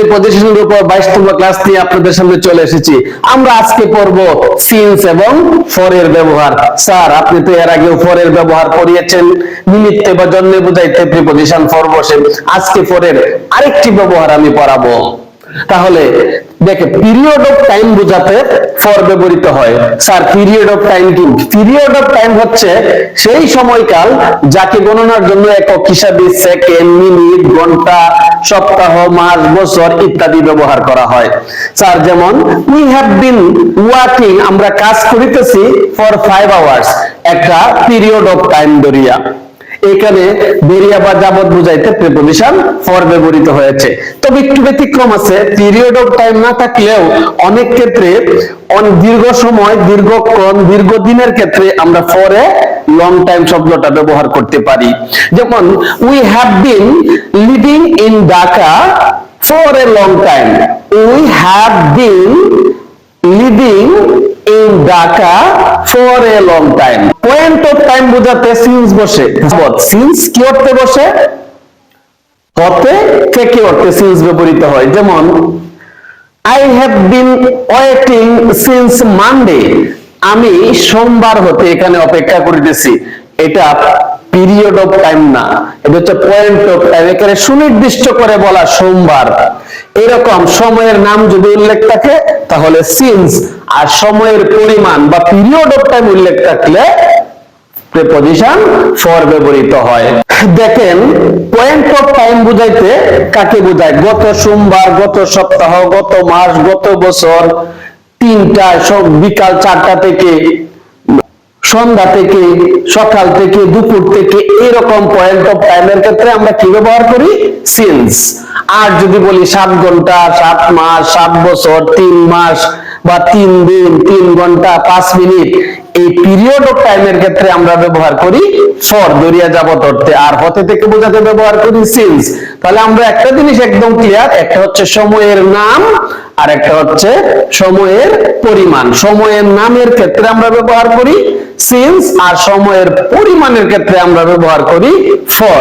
প্রিপজিশনের উপর বাইশতম ক্লাস নিয়ে আপনাদের সামনে চলে এসেছি। আমরা আজকে পড়ব সিন্স এবং ফর এর ব্যবহার। স্যার, আপনি তো এর আগেও ফর এর ব্যবহার করিয়েছেন নিমিত্তে বা জন্মে বুঝাইতে প্রিপজিশন ফর বসে আজকে ফর এর আরেকটি ব্যবহার আমি পড়াবো। তাহলে, দেখে পিরিয়ড অফ টাইম বোঝাতে ফর ব্যবহৃত হয়। স্যার পিরিয়ড অফ টাইম কি? পিরিয়ড অফ টাইম হচ্ছে সেই সময়কাল যাকে গণনার জন্য একক হিসাবে সেকেন্ড মিনিট ঘণ্টা সপ্তাহ, মাস, বছর ইত্যাদি ব্যবহার করা হয়। স্যার, যেমন উই হ্যাভ বিন ওয়ার্কিং আমরা কাজ করিতেছি ফর ফাইভ আওয়ার্স একটা পিরিয়ড অফ টাইম ধরিয়া। এখানে বেরিয়া বা যাবত বুঝাইতে প্রেপোজিশন ফর ব্যবহৃত হয়েছে। তবে একটু ব্যতিক্রম আছে পিরিয়ড অফ টাইম না থাকলেও অনেক ক্ষেত্রে দীর্ঘ সময়, দীর্ঘক্ষণ, দীর্ঘদিনের ক্ষেত্রে আমরা ফরে লং টাইম শব্দটা ব্যবহার করতে পারি। যেমন we have been living in Dhaka for a long time we have been living in Dhaka for a long time point of time বোঝাতে সিন্স বসে। সিন্স কি অর্থে বসে? হতে থেকে অর্থে সিন্স ব্যবহৃত হয়? যেমন I have been waiting since Monday আমি সোমবার হতে এখানে অপেক্ষা করিতেছি। এটা পিরিয়ড অফ টাইম না। এটা হচ্ছে পয়েন্ট অফ টাইম এখানে সুনির্দিষ্ট করে বলা সোমবার। এরকম সময়ের নাম যদি উল্লেখ থাকে, তাহলে সিন্স আর সময়ের পরিমাণ বা পিরিয়ড অফ টাইম উল্লেখ থাকলে প্রেপজিশন ফর ব্যবহৃত হয়। দেখেন পয়েন্ট অফ টাইম বুঝাইতে কাকে বোঝায়? গত সোমবার, গত সপ্তাহ, গত মাস, গত বছর। তিনটা বিকাল চারটা থেকে, সন্ধ্যা থেকে, সকাল থেকে, দুপুর থেকে, এরকম পয়েন্ট অফ টাইমের ক্ষেত্রে আমরা কি ব্যবহার করি? সিন্স আর যদি বলি সাত ঘণ্টা, সাত মাস, সাত বছর, তিন মাস বা তিন দিন, তিন ঘণ্টা, পাঁচ মিনিট, এই পিরিয়ড অফ টাইমের ক্ষেত্রে আমরা ব্যবহার করি ফর, দরিয়া যাবত অর্থে। আর হতে থেকে বোঝাতে ব্যবহার করি সিন্স তাহলে আমরা একটা জিনিস একদম ক্লিয়ার একটা হচ্ছে সময়ের নাম আর একটা হচ্ছে সময়ের পরিমাণ। সময়ের নামের ক্ষেত্রে আমরা ব্যবহার করি সিন্স আর সময়ের পরিমাণের ক্ষেত্রে আমরা ব্যবহার করি ফর